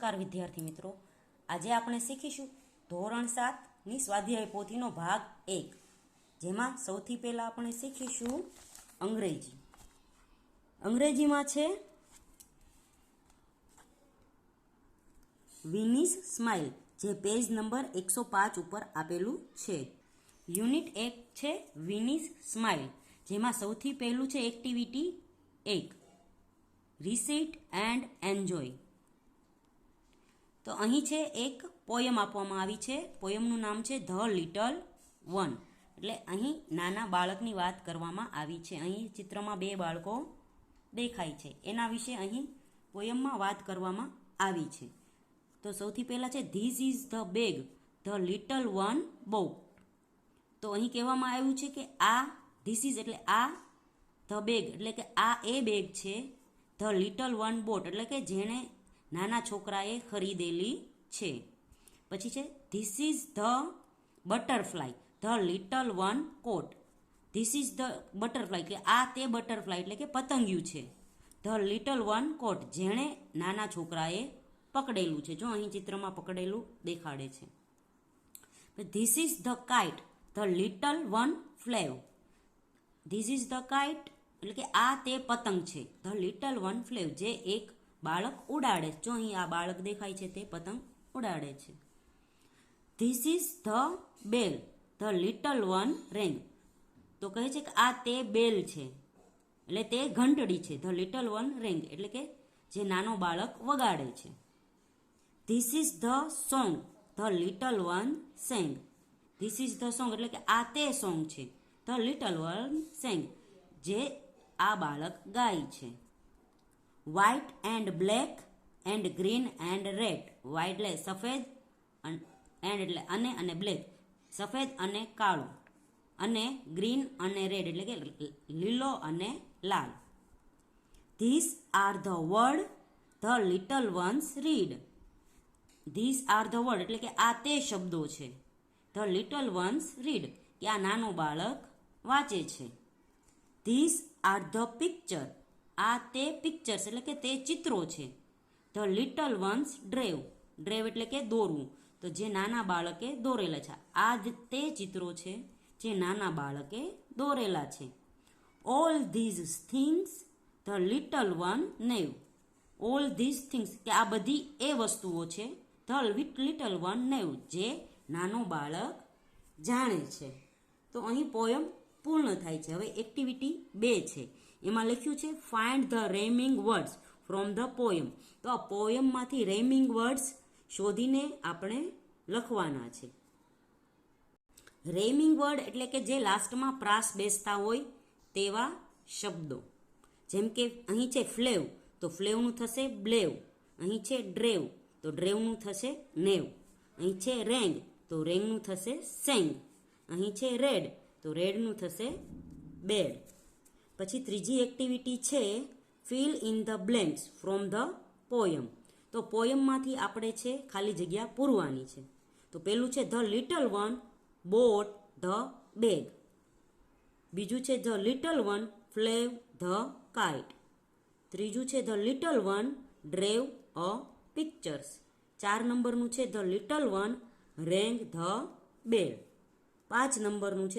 નમસ્કાર વિદ્યાર્થી મિત્રો. આજે આપણે શીખીશું ધોરણ સાતની સ્વાધ્યાય પોથીનો ભાગ એક, જેમાં સૌથી પહેલાં આપણે શીખીશું અંગ્રેજી. અંગ્રેજીમાં છે વિનિસ સ્માઇલ જે પેજ નંબર એકસો પાંચ ઉપર આપેલું છે. યુનિટ એક છે વિનિસ સ્માઇલ જેમાં સૌથી પહેલું છે એક્ટિવિટી એક રિસીટ એન્ડ એન્જોય તો અહીં છે એક પોયમ આપવામાં આવી છે. પોયમનું નામ છે ધ લિટલ વન. એટલે અહીં નાના બાળકની વાત કરવામાં આવી છે. અહીં ચિત્રમાં બે બાળકો દેખાય છે. એના વિશે અહીં પોયમમાં વાત કરવામાં આવી છે. તો સૌથી પહેલાં છે this is the bag the little one bought તો અહીં કહેવામાં આવ્યું છે કે આ ધીસ ઇઝ એટલે આ ધ બેગ એટલે કે આ એ બેગ છે ધ લિટલ વન બોટ એટલે કે જેણે નાના છોકરાએ ખરીદેલી છે. પછી છે this is the butterfly the little one caught this is the butterfly કે આ તે બટરફ્લાય એટલે કે પતંગિયું છે. ધ લિટલ વન કોટ જેણે નાના છોકરાએ પકડેલું છે. જો અહીં ચિત્રમાં પકડેલું દેખાડે છે. This is the kite the little one flew this is the kite એટલે કે આ તે પતંગ છે. ધ લિટલ વન ફ્લેવ જે એક બાળક ઉડાડે. જો અહીં આ બાળક દેખાય છે તે પતંગ ઉડાડે છે. This is the bell the little one rang તો કહે છે કે આ તે બેલ છે. એટલે તે ઘંટડી છે ધ લિટલ વન રેંગ એટલે કે જે નાનો બાળક વગાડે છે. This is the song the little one sang this is the song એટલે કે આ તે સોંગ છે ધ લિટલ વન સેંગ જે આ બાળક ગાય છે. White and black and green and red white એટલે સફેદ એન્ડ એટલે અને અને બ્લેક સફેદ અને કાળો. અને ગ્રીન અને રેડ એટલે કે લીલો અને લાલ. This are the word the little ones read this are the word એટલે કે આ તે શબ્દો છે. ધ લિટલ વન્સ રીડ કે આ નાનું બાળક વાંચે છે. ધીસ આર ધ પિક્ચર આ તે પિક્ચર્સ એટલે કે તે ચિત્રો છે. The little ones drew drew એટલે કે દોરવું. તો જે નાના બાળકે દોરેલા છે. આ તે ચિત્રો છે જે નાના બાળકે દોરેલા છે. All these things the little one knew all these things કે આ બધી એ વસ્તુઓ છે ધ લિટલ વન નેવ જે નાનો બાળક જાણે છે. તો અહીં પોયમ પૂર્ણ થાય છે. હવે એક્ટિવિટી બે છે. એમાં લખ્યું છે find the rhyming words from the poem તો આ પોયમમાંથી રેમિંગ વર્ડ્સ શોધીને આપણે લખવાના છે. રેમિંગ વર્ડ એટલે કે જે લાસ્ટમાં પ્રાસ બેસતા હોય તેવા શબ્દો. જેમ કે અહીં છે ફ્લેવ તો ફ્લેવનું થશે બ્લેવ અહીં છે ડ્રેવ તો ડ્રેવનું થશે નેવ અહીં છે રેંગ તો રેંગનું થશે સેંગ અહીં છે રેડ તો રેડનું થશે બેડ. પછી ત્રીજી એક્ટિવિટી છે fill in the blanks from the poem. તો પોયમમાંથી આપણે છે ખાલી જગ્યા પૂરવાની છે. તો પેલું છે the little one bought the bag. બીજું છે the little one flew the kite. ત્રીજું છે the little one drew a pictures. ચાર નંબરનું છે the little one rang the bell પાંચ નંબરનું છે